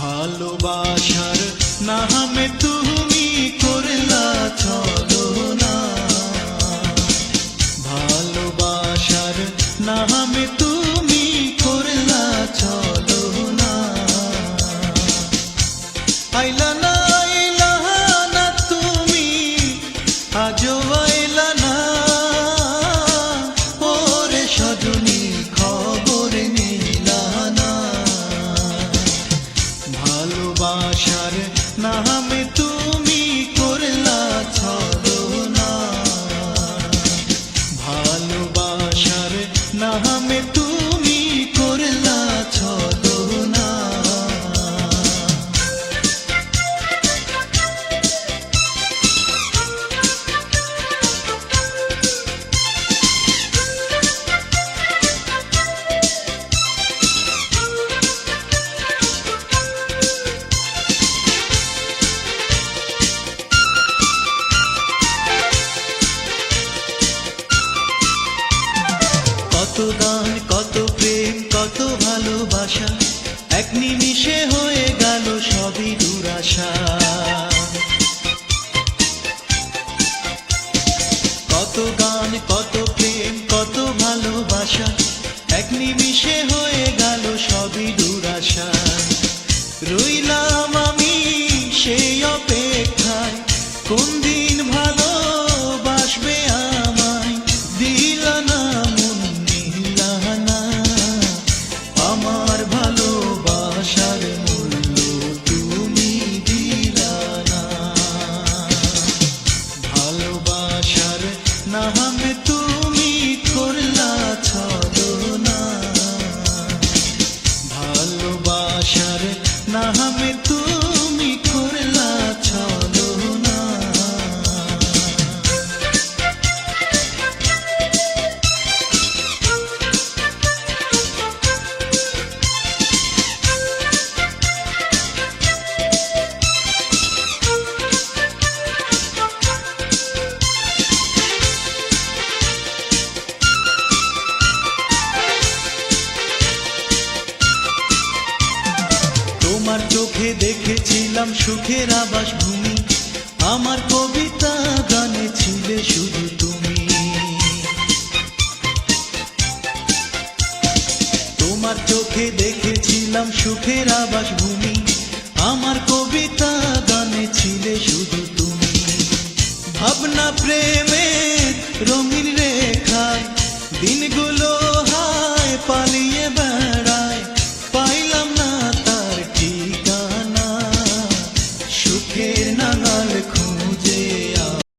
ভালোবাসার নামে তুমি করলা চলো। নামে তুমি কত গান, কত প্রেম, কত ভালোবাসা। এক নিমিষে হয়ে গেল সবই দুরাশা। কত গান, কত প্রেম, কত ভালোবাসা। এক নিমিষে হয়ে চোখে দেখেছিলাম সুখের আবাস ভূমি আমার কবিতা গানে ছিলে শুধু তুমি। তোমার চোখে দেখেছিলাম সুখের আবাস ভূমি আমার কবিতা গানে ছিলে